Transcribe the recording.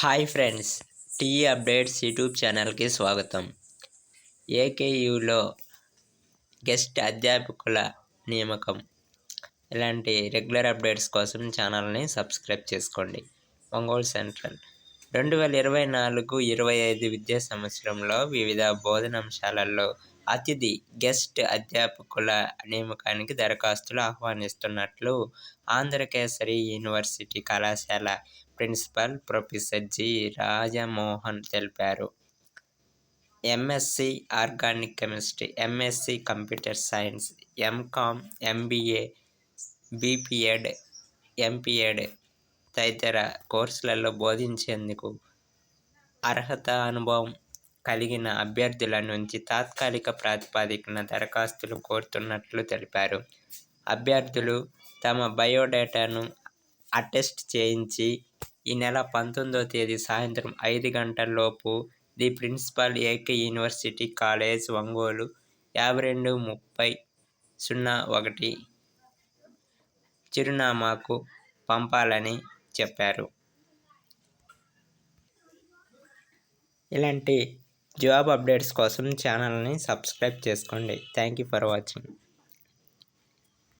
Hi friends T updates YouTube ఛానల్కి స్వాగతం. ఏకేయులో guest అధ్యాపకుల నియామకం. ఇలాంటి రెగ్యులర్ అప్డేట్స్ కోసం ఛానల్ని సబ్స్క్రైబ్ చేసుకోండి. ఒంగోలు సెంట్రల్. రెండు వేల ఇరవై నాలుగు ఇరవై ఐదు విద్యా సంవత్సరంలో వివిధ బోధనాంశాలలో అతిథి గెస్ట్ అధ్యాపకుల నియామకానికి దరఖాస్తులు ఆహ్వానిస్తున్నట్లు ఆంధ్రకేసరి యూనివర్సిటీ కళాశాల ప్రిన్సిపల్ ప్రొఫెసర్ జి రాజమోహన్ తెలిపారు. M Sc organic chemistry M Sc computer science M Com M B A B P Ed M P Ed తదితర కోర్సులలో బోధించేందుకు అర్హత అనుభవం కలిగిన అభ్యర్థుల నుంచి తాత్కాలిక ప్రాతిపదికన దరఖాస్తులు కోరుతున్నట్లు తెలిపారు. అభ్యర్థులు తమ బయోడేటాను అటెస్ట్ చేయించి ఈ నెల పంతొమ్మిదవ తేదీ సాయంత్రం ఐదు గంటలలోపు the principal AK university college Ongole యాభై రెండు ముప్పై సున్నా ఒకటి చిరునామాకు పంపాలని చెప్పారు. ఇలాంటి జాబ్ అప్డేట్స్ కోసం ఛానల్ని సబ్స్క్రైబ్ చేసుకోండి. Thank you for watching.